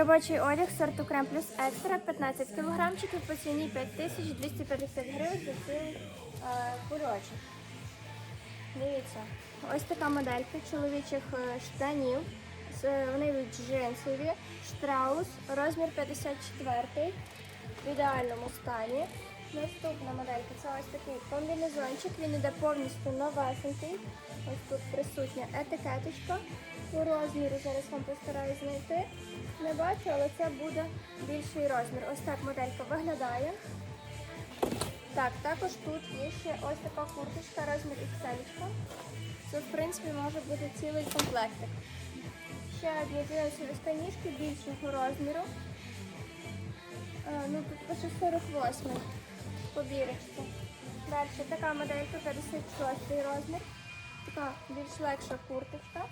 Робочий одяг сорту Крем плюс екстра 15 кілограмчиків по ціні 5250 гривень за цей курочок. Дивіться, ось така моделька чоловічих е, штанів. Вони йдуть джинсові, штраус, розмір 54 в ідеальному стані. Наступна моделька це ось такий комбінезончик. Він іде повністю новесенький. Ось тут присутня етикеточка по розміру. Зараз вам постараюсь знайти. Не бачу, але це буде більший розмір. Ось так моделька виглядає. Так, також тут є ще ось така курточка, розмір XL. Це, в принципі, може бути цілий комплектик. Ще одні джинсові штанішки більшого розміру. Е, ну, тут пише 48 побірочку. Далі така моделька 56 розмір. Така більш легша курточка.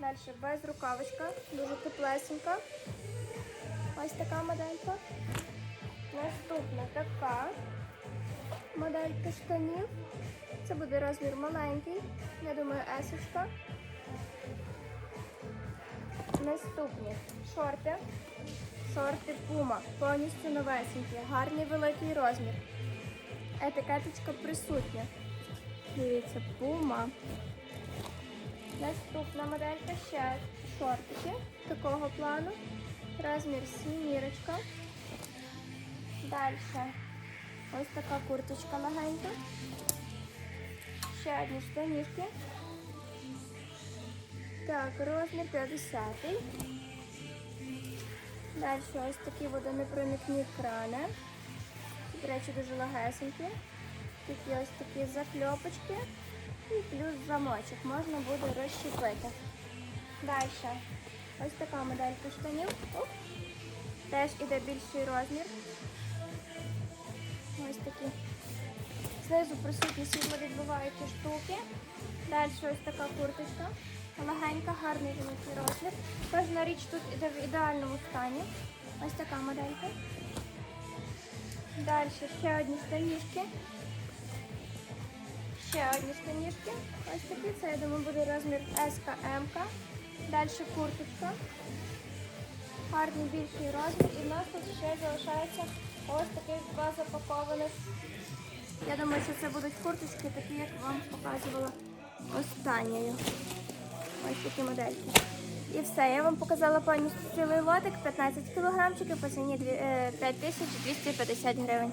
Далі без рукавичка, дуже теплесенька. Ось така моделька. Наступна така моделька штанів. Це буде розмір маленький. Я думаю, есочка. Наступні шорти. Шорти Puma. Повністю новесенькі. Гарний великий розмір. Етикеточка присутня. Дивіться, Puma. Наступна моделька ще шортики такого плану. Розмір сімірочка. Далі ось така курточка легенька. Ще одні штанішки. Так, розмір 50. Далі ось такі водонепроникні крани. До речі, дуже легесенькі. Такі ось такі закльопочки. І плюс замочок можна буде розщепити. Далі. Ось така моделька штанів. Оп. Теж іде більший розмір. Ось такі. Знизу присутні світловідбиваючі штуки. Далі ось така курточка. Легенька, гарний розмір. Кожна річ тут іде в ідеальному стані. Ось така моделька. Далі ще одні штанішки. Ще одні штанішки. Ось такі. Це, я думаю, буде розмір СКМ. Далі курточка. Гарний більший розмір. І в нас тут ще залишається ось таких два запакованих. Я думаю, що це будуть курточки, такі, як вам показувала останньою. Ось такі модельки. І все, я вам показала повністю цілий лотик, 15 кілограмчиків по ціні дві- е, 5250 гривень.